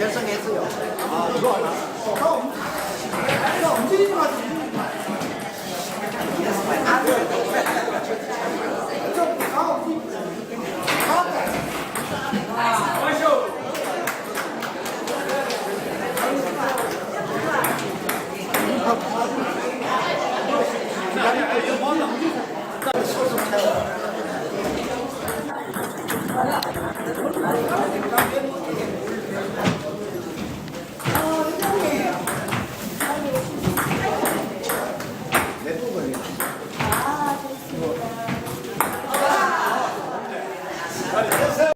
결성했어요. 아, 이거 하나. 그럼, 내가 움직이지 마세요.